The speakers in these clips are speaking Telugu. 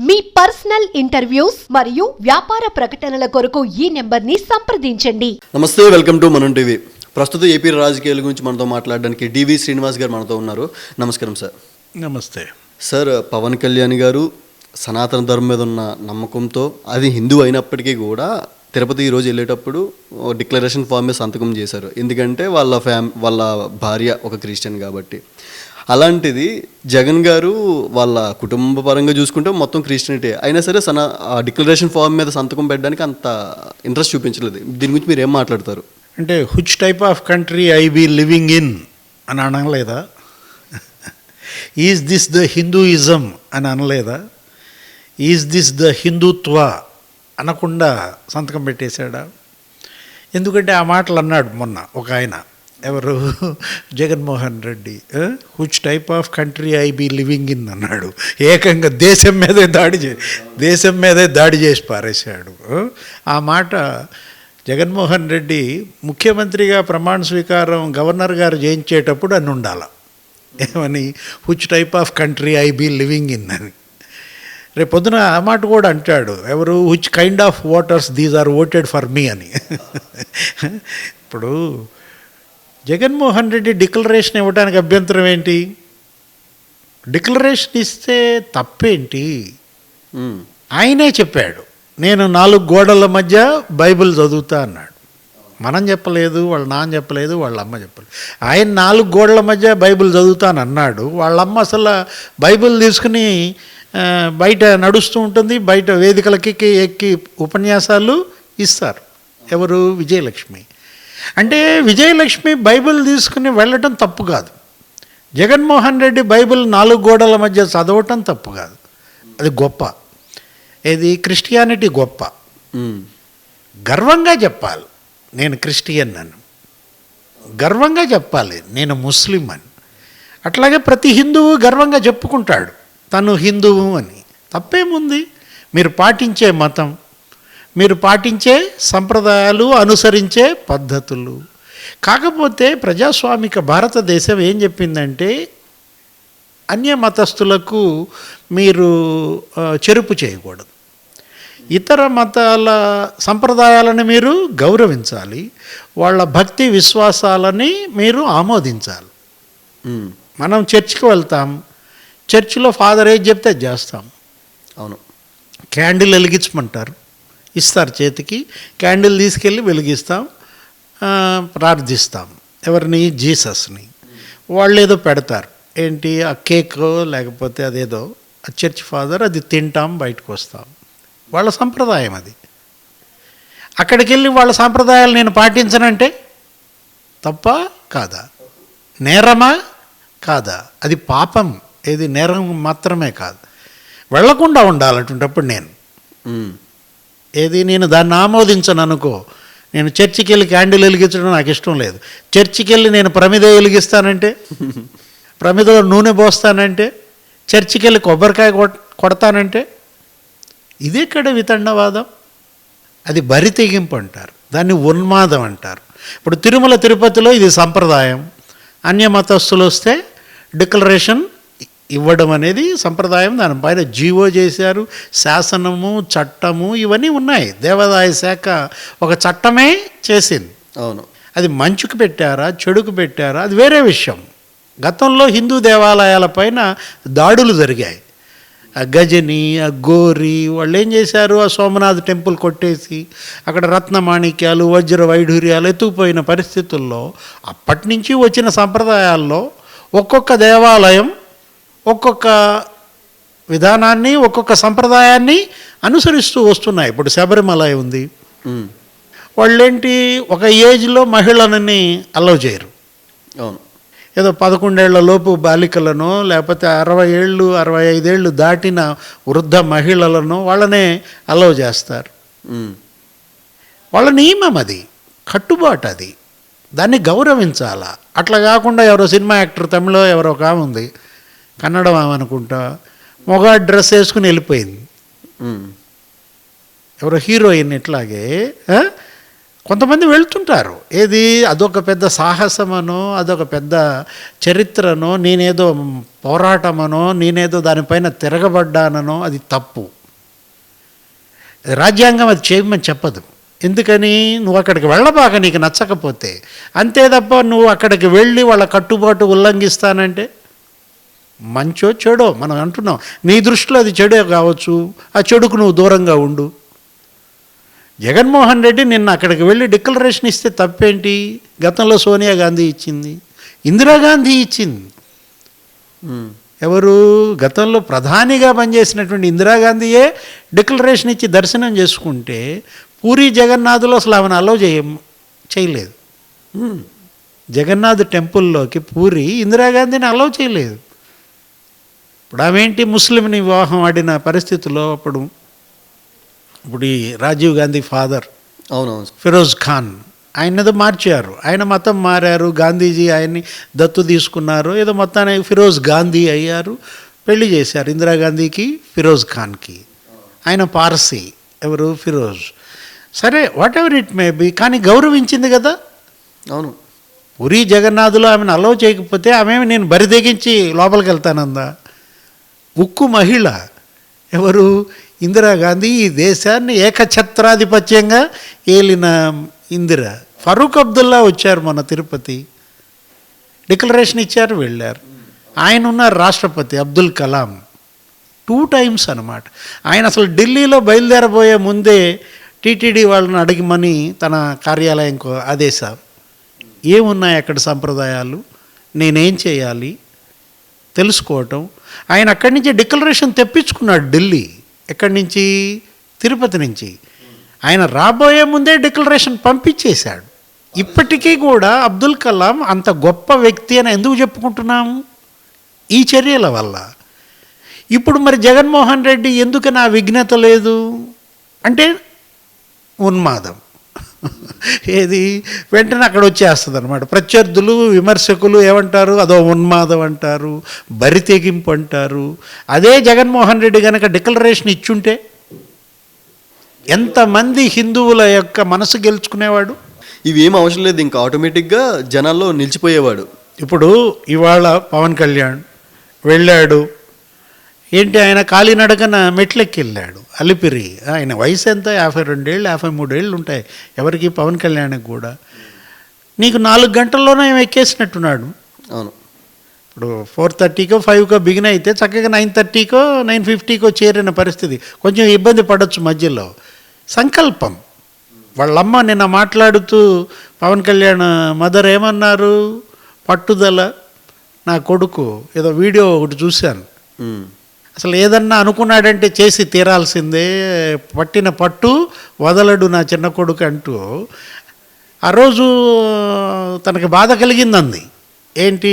మీ పర్సనల్ ఇంటర్వ్యూస్ మరియు వ్యాపార ప్రకటనల కొరకు ఈ నెంబర్ని సంప్రదించండి. నమస్తే వెల్కమ్ టు మనం టీవీ. ప్రస్తుతం ఏపీ రాజకీయాల గురించి మనతో మాట్లాడడానికి డివి శ్రీనివాస్ గారు మనతో ఉన్నారు. నమస్కారం సార్. నమస్తే. సార్ పవన్ కళ్యాణ్ గారు సనాతన ధర్మం మీద ఉన్న నమ్మకంతో అది హిందూ అయినప్పటికీ కూడా తిరుపతి ఈరోజు వెళ్ళేటప్పుడు డిక్లరేషన్ ఫామ్ మీద సంతకం చేశారు. ఎందుకంటే వాళ్ళ ఫ్యామ్ వాళ్ళ భార్య ఒక క్రిస్టియన్ కాబట్టి. అలాంటిది జగన్ గారు వాళ్ళ కుటుంబ పరంగా చూసుకుంటే మొత్తం క్రిస్టియనిటీ అయినా సరే సన డిక్లరేషన్ ఫామ్ మీద సంతకం పెట్టడానికి అంత ఇంట్రెస్ట్ చూపించలేదు. దీని గురించి మీరు ఏం మాట్లాడతారు? అంటే which type of country I be living in అని అనలేదా? ఈజ్ దిస్ ద హిందూయిజం అని అనలేదా? ఈజ్ దిస్ ద హిందుత్వ అనకుండా సంతకం పెట్టేశాడా? ఎందుకంటే ఆ మాటలు అన్నాడు మొన్న ఒక ఆయన. ఎవరు? Jaganmohan Reddy. Which type of country I be living in అన్నాడు. ఏకంగా దేశం మీదే దాడి చే దేశం మీదే దాడి చేసి పారేశాడు. ఆ? మాట జగన్మోహన్ రెడ్డి ముఖ్యమంత్రిగా ప్రమాణ స్వీకారం గవర్నర్ గారు చేయించేటప్పుడు అని ఉండాల ఏమని? Which type of country I be living in అని. రేపు పొద్దున ఆ మాట కూడా అంటాడు. ఎవరు? Which kind of voters these are voted for me అని. ఇప్పుడు జగన్మోహన్ రెడ్డి డిక్లరేషన్ ఇవ్వడానికి అభ్యంతరం ఏంటి? డిక్లరేషన్ ఇస్తే తప్పేంటి. ఆయనే చెప్పాడు. నేను నాలుగు గోడల మధ్య బైబిల్ చదువుతా అన్నాడు. మనం చెప్పలేదు వాళ్ళ నాన్న చెప్పలేదు వాళ్ళ అమ్మ చెప్పలేదు. ఆయన నాలుగు గోడల మధ్య బైబిల్ చదువుతాను అన్నాడు వాళ్ళ అమ్మ అసలు బైబిల్ తీసుకుని బయట నడుస్తూ ఉంటుంది బయట వేదికలకి ఎక్కి ఉపన్యాసాలు ఇస్తారు. ఎవరు? విజయలక్ష్మి. అంటే విజయలక్ష్మి బైబిల్ తీసుకుని వెళ్ళటం తప్పు కాదు. జగన్మోహన్ రెడ్డి బైబిల్ నాలుగు గోడల మధ్య చదవటం తప్పు కాదు. అది గొప్ప. ఇది క్రిస్టియానిటీ గొప్ప. గర్వంగా చెప్పాలి. నేను క్రిస్టియన్ అని. గర్వంగా చెప్పాలి నేను ముస్లిం అని. అట్లాగే ప్రతి హిందువు గర్వంగా చెప్పుకుంటాడు తను హిందువు అని. తప్పేముంది? మీరు పాటించే మతం మీరు పాటించే సంప్రదాయాలు అనుసరించే పద్ధతులు. కాకపోతే ప్రజాస్వామిక భారతదేశం ఏం చెప్పిందంటే అన్య మతస్థులకు మీరు చెరుపు చేయకూడదు. ఇతర మతాల సంప్రదాయాలను మీరు గౌరవించాలి వాళ్ళ భక్తి విశ్వాసాలని మీరు ఆమోదించాలి. మనం చర్చికి వెళ్తాం చర్చిలో ఫాదర్ ఏది చెప్తే చేస్తాం. అవును. క్యాండిల్ వెలిగించమంటారు. ఇస్తారు చేతికి క్యాండిల్ తీసుకెళ్ళి వెలిగిస్తాం ప్రార్థిస్తాం. ఎవరిని? జీసస్ని. వాళ్ళు ఏదో పెడతారు. ఏంటి? ఆ కేక్ లేకపోతే అదేదో. ఆ చర్చ్ ఫాదర్ అది తింటాం బయటకు వస్తాం. వాళ్ళ సంప్రదాయం అది. అక్కడికి వెళ్ళి వాళ్ళ సాంప్రదాయాలు నేను పాటించనంటే తప్ప? కాదా? నేరమా? కాదా? అది పాపం. ఏది నేరం మాత్రమే కాదు. వెళ్ళకుండా ఉండాలటువంటిప్పుడు నేను. ఏది నేను దాన్ని ఆమోదించను అనుకో నేను చర్చికి వెళ్ళి క్యాండిల్ వెలిగించడం నాకు ఇష్టం లేదు. చర్చికి వెళ్ళి నేను ప్రమిద వెలిగిస్తానంటే ప్రమిదలో నూనె పోస్తానంటే చర్చికి వెళ్ళి కొబ్బరికాయ కొడతానంటే ఇదెక్కడ వితండవాదం. అది బరి తెగింపు అంటారు. దాన్ని ఉన్మాదం అంటారు. ఇప్పుడు తిరుమల తిరుపతిలో ఇది సంప్రదాయం. అన్య మతస్థులు వస్తే డిక్లరేషన్ ఇవ్వడం అనేది సంప్రదాయం. దానిపైన జీవో చేశారు. శాసనము చట్టము ఇవన్నీ ఉన్నాయి. దేవాదాయ శాఖ ఒక చట్టమే చేసింది. అవును. అది మంచుకు పెట్టారా చెడుకు పెట్టారా? అది వేరే విషయం. గతంలో హిందూ దేవాలయాల పైన దాడులు జరిగాయి. ఆ గజని ఆ గోరి వాళ్ళు ఏం చేశారు? ఆ సోమనాథ్ టెంపుల్ కొట్టేసి అక్కడ రత్నమాణిక్యాలు వజ్ర వైఢూర్యాలు ఎత్తుకుపోయిన పరిస్థితుల్లో అప్పటి నుంచి వచ్చిన సంప్రదాయాల్లో ఒక్కొక్క దేవాలయం ఒక్కొక్క విధానాన్ని ఒక్కొక్క సంప్రదాయాన్ని అనుసరిస్తూ వస్తున్నాయి. ఇప్పుడు శబరిమల ఉంది. వాళ్ళేంటి? ఒక ఏజ్లో మహిళలని అలౌ చేయరు. అవును. ఏదో పదకొండేళ్ళ లోపు బాలికలను లేకపోతే అరవై ఏళ్ళు అరవై ఐదేళ్ళు దాటిన వృద్ధ మహిళలను వాళ్ళనే అలౌ చేస్తారు. వాళ్ళ నియమం అది కట్టుబాటు అది దాన్ని గౌరవించాలా అట్లా కాకుండా ఎవరో సినిమా యాక్టర్ తమిళలో ఎవరో ఒక ఆమె ఉంది కన్నడం అనుకుంటా మొగ డ్రెస్ వేసుకుని వెళ్ళిపోయింది. ఎవరో హీరోయిన్ ఇట్లాగే? కొంతమంది వెళ్తుంటారు. ఏది? అదొక పెద్ద సాహసమనో అదొక పెద్ద చరిత్రనో నేనేదో పోరాటమనో నేనేదో దానిపైన తిరగబడ్డాననో అది తప్పు. రాజ్యాంగం అది చేయమని చెప్పదు. ఎందుకని? నువ్వు అక్కడికి వెళ్ళబాక నీకు నచ్చకపోతే. అంతే తప్ప నువ్వు అక్కడికి వెళ్ళి వాళ్ళ కట్టుబాటు ఉల్లంఘిస్తానంటే? మంచో చెడో మనం అంటున్నాం. నీ దృష్టిలో అది చెడే కావచ్చు. ఆ చెడుకు నువ్వు దూరంగా ఉండు. జగన్మోహన్ రెడ్డి నిన్న అక్కడికి వెళ్ళి డిక్లరేషన్ ఇస్తే తప్పేంటి? గతంలో సోనియా గాంధీ ఇచ్చింది. ఇందిరాగాంధీ ఇచ్చింది. ఎవరు? గతంలో ప్రధానిగా పనిచేసినటువంటి ఇందిరాగాంధీయే డిక్లరేషన్ ఇచ్చి దర్శనం చేసుకుంటే పూరి జగన్నాథులో అసలు ఆమెను అలో చేయ చేయలేదు. జగన్నాథ్ టెంపుల్లోకి పూరి ఇందిరాగాంధీని అలో చేయలేదు. ఇప్పుడు ఆమె ఏంటి ముస్లింని వివాహం ఆడిన పరిస్థితుల్లో అప్పుడు ఇప్పుడు ఈ రాజీవ్ గాంధీ ఫాదర్ అవునవును. ఫిరోజ్ ఖాన్ ఆయన ఏదో మార్చారు. ఆయన మతం మారారు గాంధీజీ ఆయన్ని దత్తు తీసుకున్నారు ఏదో మొత్తానికి ఫిరోజ్ గాంధీ అయ్యారు పెళ్ళి చేశారు ఇందిరాగాంధీకి ఫిరోజ్ ఖాన్కి. ఆయన పార్సీ ఎవరు? ఫిరోజ్. సరే whatever it may be కానీ గౌరవించింది కదా? అవును. పురి జగన్నాథులో ఆమెను అలవ్ చేయకపోతే ఆమె నేను బరి తెగించి లోపలికి వెళ్తానందా ఉక్కు మహిళ ఎవరు? ఇందిరాగాంధీ ఈ దేశాన్ని ఏకఛత్రాధిపత్యంగా ఏలిన ఇందిర. ఫరూక్ అబ్దుల్లా వచ్చారు మన తిరుపతి. డిక్లరేషన్ ఇచ్చారు వెళ్ళారు. ఆయన ఉన్నారు రాష్ట్రపతి అబ్దుల్ కలాం. టూ టైమ్స్ అనమాట ఆయన అసలు ఢిల్లీలో బయలుదేరబోయే ముందే టీటీడీ వాళ్ళని అడిగిమని తన కార్యాలయంకు ఆదేశం. ఏమున్నాయి అక్కడ సంప్రదాయాలు? నేనేం చేయాలి? తెలుసుకోవటం. ఆయన అక్కడి నుంచి డిక్లరేషన్ తెప్పించుకున్నాడు ఢిల్లీ. ఎక్కడి నుంచి? తిరుపతి నుంచి. ఆయన రాబోయే ముందే డిక్లరేషన్ పంపించేశాడు. ఇప్పటికీ కూడా అబ్దుల్ కలాం అంత గొప్ప వ్యక్తి అని ఎందుకు చెప్పుకుంటున్నాము ఈ చర్యల వల్ల. ఇప్పుడు మరి జగన్మోహన్ రెడ్డి ఎందుకు నా విఘ్నత లేదు? అంటే ఉన్మాదం. ఏది? వెంటనే అక్కడ వచ్చేస్తుంది అనమాట ప్రత్యర్థులు విమర్శకులు ఏమంటారు? అదో ఉన్మాదం అంటారు బరి తెగింపు అంటారు. అదే జగన్మోహన్ రెడ్డి కనుక డిక్లరేషన్ ఇచ్చుంటే ఎంతమంది హిందువుల యొక్క మనసు గెలుచుకునేవాడు? ఇవి అవసరం లేదు. ఇంకా ఆటోమేటిక్గా జనాల్లో నిలిచిపోయేవాడు. ఇప్పుడు ఇవాళ పవన్ కళ్యాణ్ వెళ్ళాడు. ఏంటి ఆయన కాలినడకన మెట్లెక్కి వెళ్ళాడు అలిపిరి. ఆయన వయసు ఎంత? యాభై రెండేళ్ళు యాభై మూడేళ్ళు ఉంటాయి ఎవరికి? పవన్ కళ్యాణ్కి కూడా. నీకు నాలుగు గంటల్లోనే ఏం ఎక్కేసినట్టున్నాడు? అవును. ఇప్పుడు ఫోర్ థర్టీకో ఫైవ్కో బిగిన్ అయితే చక్కగా నైన్ థర్టీకో నైన్ ఫిఫ్టీకో చేరిన పరిస్థితి. కొంచెం ఇబ్బంది పడవచ్చు మధ్యలో. సంకల్పం. వాళ్ళమ్మ నిన్న మాట్లాడుతూ పవన్ కళ్యాణ్ మదర్ ఏమన్నారు? పట్టుదల? నా కొడుకు. ఏదో వీడియో ఒకటి చూశాను. అసలు ఏదన్నా అనుకున్నాడంటే చేసి తీరాల్సిందే. పట్టిన పట్టు వదలడు నా చిన్న కొడుకు అంటూ ఆ రోజు తనకి బాధ కలిగిందంది. ఏంటి?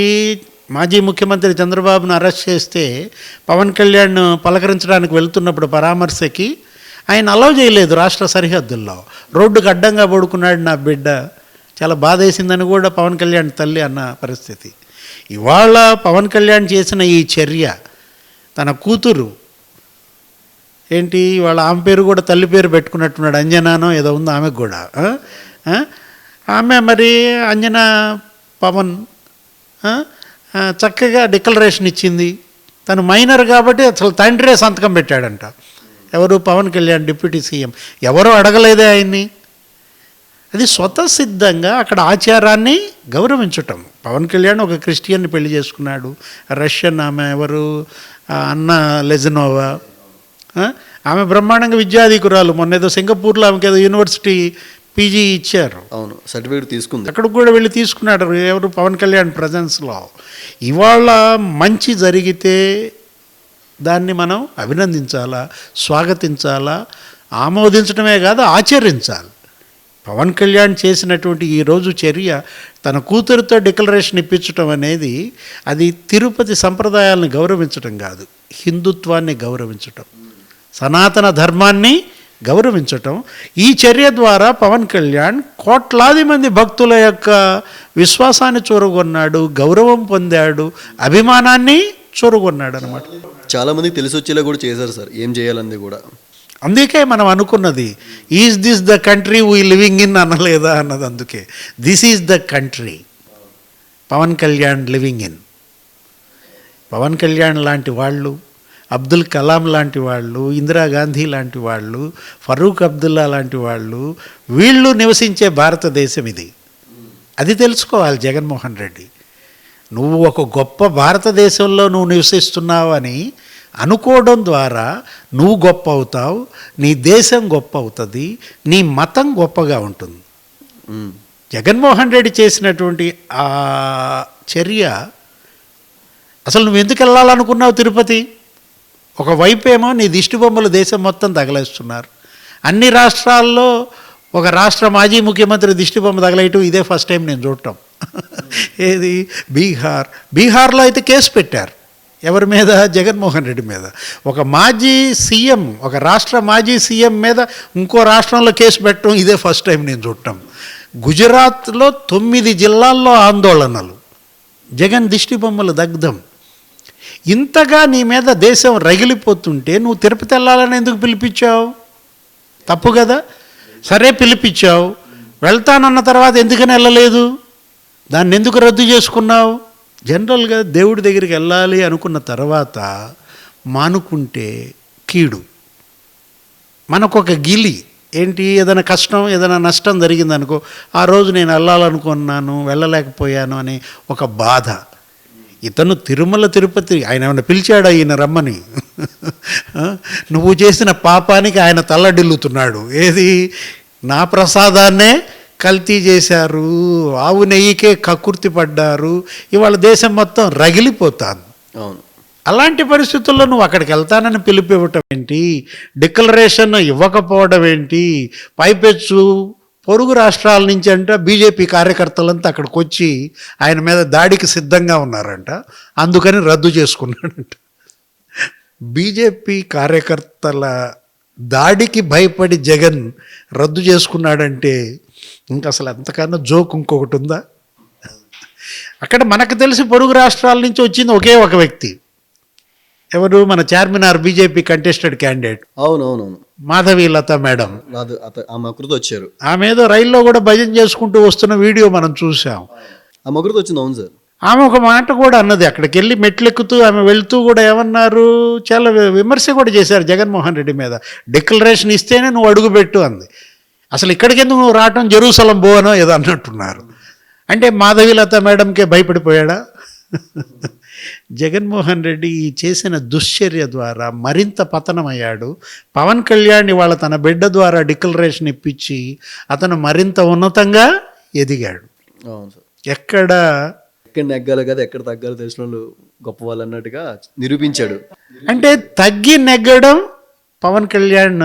మాజీ ముఖ్యమంత్రి చంద్రబాబును అరెస్ట్ చేస్తే పవన్ కళ్యాణ్ పలకరించడానికి వెళ్తున్నప్పుడు పరామర్శకి ఆయన అలౌ చేయలేదు రాష్ట్ర సరిహద్దుల్లో. రోడ్డుకు అడ్డంగా పడుకున్నాడు నా బిడ్డ. చాలా బాధ వేసిందని కూడా పవన్ కళ్యాణ్ తల్లి అన్న పరిస్థితి. ఇవాళ పవన్ కళ్యాణ్ చేసిన ఈ చర్య తన కూతురు. ఏంటి? వాళ్ళ ఆమె పేరు కూడా తల్లి పేరు పెట్టుకున్నట్టున్నాడు అంజనానో ఏదో ఉంది ఆమెకు కూడా. ఆమె మరి అంజనా పవన్ చక్కగా డిక్లరేషన్ ఇచ్చింది. తను మైనర్ కాబట్టి అసలు తండ్రే సంతకం పెట్టాడంట. ఎవరు? Pawan Kalyan deputy CM. ఎవరు అడగలేదే ఆయన్ని. అది స్వతసిద్ధంగా అక్కడ ఆచారాన్ని గౌరవించటం. పవన్ కళ్యాణ్ ఒక క్రిస్టియన్ని పెళ్ళి చేసుకున్నాడు. రష్యన్ ఆమె ఎవరు? అన్న లెజనోవా? ఆమె బ్రహ్మాండంగా విద్యాధికురాలు. మొన్న ఏదో సింగపూర్లో ఆమెకి ఏదో యూనివర్సిటీ పీజీ ఇచ్చారు. అవును సర్టిఫికేట్ తీసుకుంది. అక్కడికి కూడా వెళ్ళి తీసుకున్నాడు. ఎవరు? పవన్ కళ్యాణ్ ప్రజెన్స్లో. ఇవాళ మంచి జరిగితే దాన్ని మనం అభినందించాలా? స్వాగతించాలా? ఆమోదించడమే కాదు ఆచరించాలి. పవన్ కళ్యాణ్ చేసినటువంటి ఈ రోజు చర్య తన కూతురుతో డిక్లరేషన్ ఇప్పించటం అనేది అది తిరుపతి సంప్రదాయాలను గౌరవించటం కాదు. హిందుత్వాన్ని గౌరవించటం. సనాతన ధర్మాన్ని గౌరవించటం. ఈ చర్య ద్వారా పవన్ కళ్యాణ్ కోట్లాది మంది భక్తుల యొక్క విశ్వాసాన్ని చూరగొన్నాడు గౌరవం పొందాడు అభిమానాన్ని చూరగొన్నాడు అనమాట చాలామంది తెలిసొచ్చేలా తెలిసి వచ్చేలా కూడా చేశారు సార్. ఏం చేయాలన్నది కూడా. అందుకే మనం అనుకున్నది is this the country we living in అనలేదా అన్నది అందుకే. This is the country Pawan Kalyan living in Pawan Kalyan లాంటి వాళ్ళు అబ్దుల్ కలాం లాంటి వాళ్ళు ఇందిరాగాంధీ లాంటి వాళ్ళు ఫరూక్ అబ్దుల్లా లాంటి వాళ్ళు వీళ్ళు నివసించే భారతదేశం ఇది. అది తెలుసుకోవాలి జగన్మోహన్ రెడ్డి. నువ్వు ఒక గొప్ప భారతదేశంలో నువ్వు నివసిస్తున్నావు అని అనుకోవడం ద్వారా నువ్వు గొప్ప అవుతావు నీ దేశం గొప్ప అవుతుంది నీ మతం గొప్పగా ఉంటుంది. జగన్మోహన్ రెడ్డి చేసినటువంటి ఆ చర్య అసలు నువ్వు ఎందుకు వెళ్ళాలనుకున్నావు తిరుపతి? ఒకవైపు ఏమో నీ దిష్టి బొమ్మలు దేశం మొత్తం తగలేస్తున్నారు. అన్ని రాష్ట్రాల్లో ఒక రాష్ట్ర మాజీ ముఖ్యమంత్రి దిష్టి బొమ్మ తగలేయటం ఇదే ఫస్ట్ టైం నేను చూడటం. ఏది? బీహార్. బీహార్లో అయితే కేసు పెట్టారు. ఎవరి మీద? జగన్మోహన్ రెడ్డి మీద. ఒక మాజీ సీఎం ఒక రాష్ట్ర మాజీ సీఎం మీద ఇంకో రాష్ట్రంలో కేసు పెట్టడం ఇదే ఫస్ట్ టైం నేను చూడటం. గుజరాత్లో తొమ్మిది జిల్లాల్లో ఆందోళనలు. జగన్ దిష్టి బొమ్మలు దగ్ధం. ఇంతగా నీ మీద దేశం రగిలిపోతుంటే నువ్వు తిరుపతి వెళ్ళాలని ఎందుకు పిలిపించావు? తప్పు కదా? సరే పిలిపించావు. వెళ్తానన్న తర్వాత ఎందుకని వెళ్ళలేదు? దాన్ని ఎందుకు రద్దు చేసుకున్నావు? జనరల్గా దేవుడి దగ్గరికి వెళ్ళాలి అనుకున్న తర్వాత మానుకుంటే కీడు. మనకొక గిలి. ఏంటి? ఏదైనా కష్టం ఏదైనా నష్టం జరిగిందనుకో ఆ రోజు నేను వెళ్ళాలనుకున్నాను వెళ్ళలేకపోయాను అనే ఒక బాధ. ఇతను తిరుమల తిరుపతి ఆయన ఏమైనా పిలిచాడు ఈయన రమ్మని? నువ్వు చేసిన పాపానికి ఆయన తల్లడిల్లుతున్నాడు. ఏది? నా ప్రసాదాన్నే కల్తీ చేశారు ఆవు నెయ్యికే కక్కుర్తి పడ్డారు ఇవాళ దేశం మొత్తం రగిలిపోతాను అవును. అలాంటి పరిస్థితుల్లో నువ్వు అక్కడికి వెళ్తానని పిలుపు ఇవ్వటం ఏంటి? డిక్లరేషన్ ఇవ్వకపోవడం ఏంటి? పైపెచ్చు పొరుగు రాష్ట్రాల నుంచి అంట బీజేపీ కార్యకర్తలంతా అక్కడికి వచ్చి ఆయన మీద దాడికి సిద్ధంగా ఉన్నారంట. అందుకని రద్దు చేసుకున్నాడంట. బీజేపీ కార్యకర్తల దాడికి భయపడి జగన్ రద్దు చేసుకున్నాడంటే ఇంకా అసలు అంతకన్నా జోక్ ఇంకొకటి ఉందా? అక్కడ మనకు తెలిసి పొరుగు రాష్ట్రాల నుంచి వచ్చింది ఒకే ఒక వ్యక్తి. ఎవరు? మన చార్మినార్ బీజేపీ కంటెస్టెడ్ క్యాండిడేట్ అవునవునవును. మాధవి లత మేడం. అది అత ఆ మకృతి వచ్చారు. ఆమె ఏదో రైల్లో కూడా భజన చేసుకుంటూ వస్తున్న వీడియో మనం చూసాం ఆ మకృతి వచ్చింది అవును సార్. ఆమె ఒక మాట కూడా అన్నది అక్కడికి వెళ్ళి మెట్లెక్కుతూ ఆమె వెళ్తూ కూడా ఏమన్నారు? చాలా విమర్శ కూడా చేశారు జగన్మోహన్ రెడ్డి మీద. డిక్లరేషన్ ఇస్తేనే నువ్వు అడుగుపెట్టు అంది. అసలు ఇక్కడికి ఎందుకు నువ్వు రావటం? జెరూసలం పోనో ఏదో అన్నట్టున్నారు. అంటే మాధవీలత మేడంకే భయపడిపోయాడా? జగన్మోహన్ రెడ్డి ఈ చేసిన దుశ్చర్య ద్వారా మరింత పతనమయ్యాడు. పవన్ కళ్యాణ్ ఇవాళ తన బిడ్డ ద్వారా డిక్లరేషన్ ఇప్పించి అతను మరింత ఉన్నతంగా ఎదిగాడు. ఎక్కడ ఎక్కడ నెగ్గాలి కదా ఎక్కడ తగ్గాలో తెలిసిన వాళ్ళు గొప్ప వాళ్ళు అన్నట్టుగా నిరూపించాడు. అంటే తగ్గి నెగ్గడం పవన్ కళ్యాణ్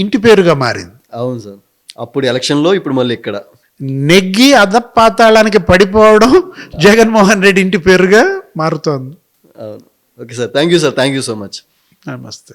ఇంటి పేరుగా మారింది. అవును సార్. అప్పుడు ఎలక్షన్లో ఇప్పుడు మళ్ళీ ఇక్కడ. నెగ్గి అధపాతాళానికి పడిపోవడం జగన్మోహన్ రెడ్డి ఇంటి పేరుగా మారుతోంది. అవును. Okay sir. Thank you sir. Thank you so much. నమస్తే.